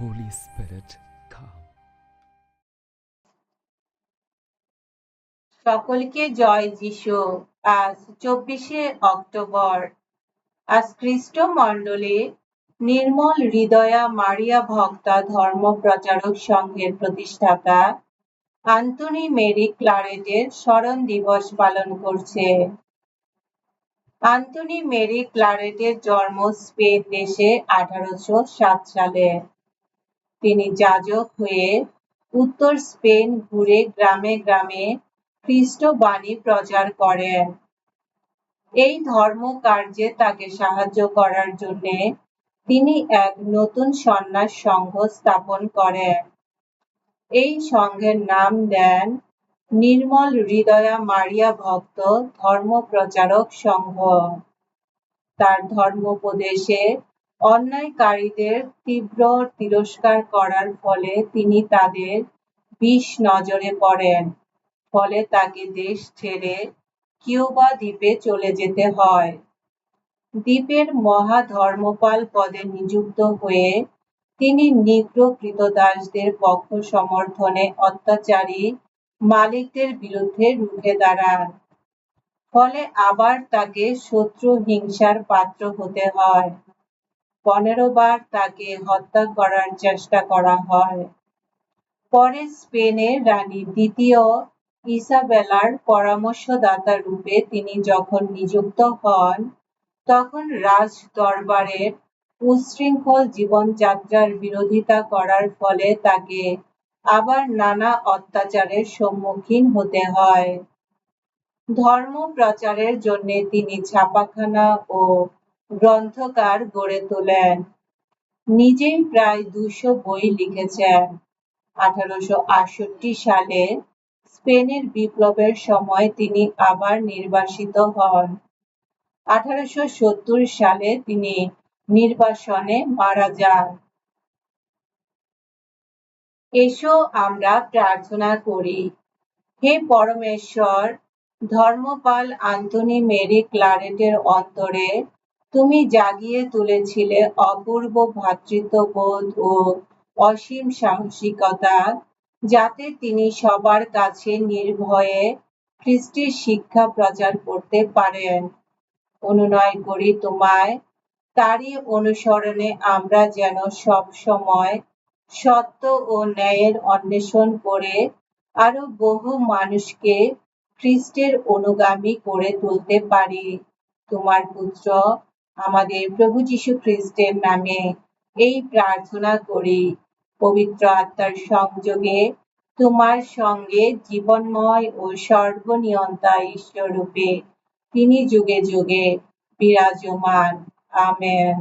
Holy Spirit, come. সকলকে জয় যিশু। আজ চব্বিশে অক্টোবর। আজ খ্রিস্ট মণ্ডলে নির্মল হৃদয়া মারিয়া ভক্তা ধর্ম প্রচারক সংঘের প্রতিষ্ঠাতা আন্তনি মেরি ক্লারেটের স্মরণ দিবস পালন করছে। আন্তনি মেরি ক্লারেটের জন্ম স্পেন দেশে আঠারোশো সাত সালে। তিনি যাজক হয়ে উত্তর স্পেন ঘুরে গ্রামে গ্রামে খ্রিস্ট বাণী প্রচার করেন। এই ধর্ম কার্যে তাকে সাহায্য করার জন্য তিনি এক নতুন সন্ন্যাস সংঘ স্থাপন করেন। এই সংঘের নাম দেন নির্মল হৃদয়া মারিয়া ভক্ত ধর্ম প্রচারক সংঘ। তার ধর্মোপদেশে অন্যায়কারীদের তীব্র তিরস্কার করার ফলে তিনি তাদের বিষ নজরে পড়েন, ফলে তাকে দেশ ছেড়ে কিউবা দ্বীপে চলে যেতে হয়। দ্বীপের মহা ধর্মপাল পদে নিযুক্ত হয়ে তিনি নিগ্র কৃতদাসদের পক্ষ সমর্থনে অত্যাচারী মালিকদের বিরুদ্ধে রুখে দাঁড়ান, ফলে আবার তাকে শত্রু হিংসার পাত্র হতে হয়। পনেরো বার তাকে হত্যা করার চেষ্টা করা হয়। পরে স্পেনের রানী দ্বিতীয় ইসাবেলার পরামর্শদাতা রূপে তিনি যখন নিযুক্ত হন, তখন রাজ দরবারের উচ্ছৃঙ্খল জীবনযাত্রার বিরোধিতা করার ফলে তাকে আবার নানা অত্যাচারের সম্মুখীন হতে হয়। ধর্ম প্রচারের জন্য তিনি ছাপাখানা ও গ্রন্থকার গড়ে তোলেন। নিজেই প্রায় দুশো বই লিখেছেন। আঠারোশো আটষট্টি সালে স্পেনের বিপ্লবের সময় তিনি আবার নির্বাসিত হন। আঠারোশো সালে তিনি নির্বাসনে মারা যান। এসো আমরা প্রার্থনা করি, হে পরমেশ্বর, ধর্মপাল আন্তনি মেরি ক্লারেটের অন্তরে তুমি জাগিয়ে তুলেছিলে অপূর্ব ভ্রাতৃত্ববোধ ও অসীম সাহসিকতা, যাতে তিনি সবার কাছে নির্ভয়ে খ্রিস্টের শিক্ষা প্রচার করতে পারেন। অনুনয় করি তোমায়, তারই অনুসরণে আমরা যেন সব সময় সত্য ও ন্যায়ের অন্বেষণ করে আরও বহু মানুষকে খ্রিস্টের অনুগামী করে তুলতে পারি। তোমার পুত্র আমাদের প্রভু যীশু খ্রিস্টের নামে এই প্রার্থনা করি, পবিত্র আত্মার সংযোগে তোমার সঙ্গে জীবনময় ও সর্বনিয়ন্তা ঈশ্বররূপে তিনি যুগে যুগে বিরাজমান। আমেন।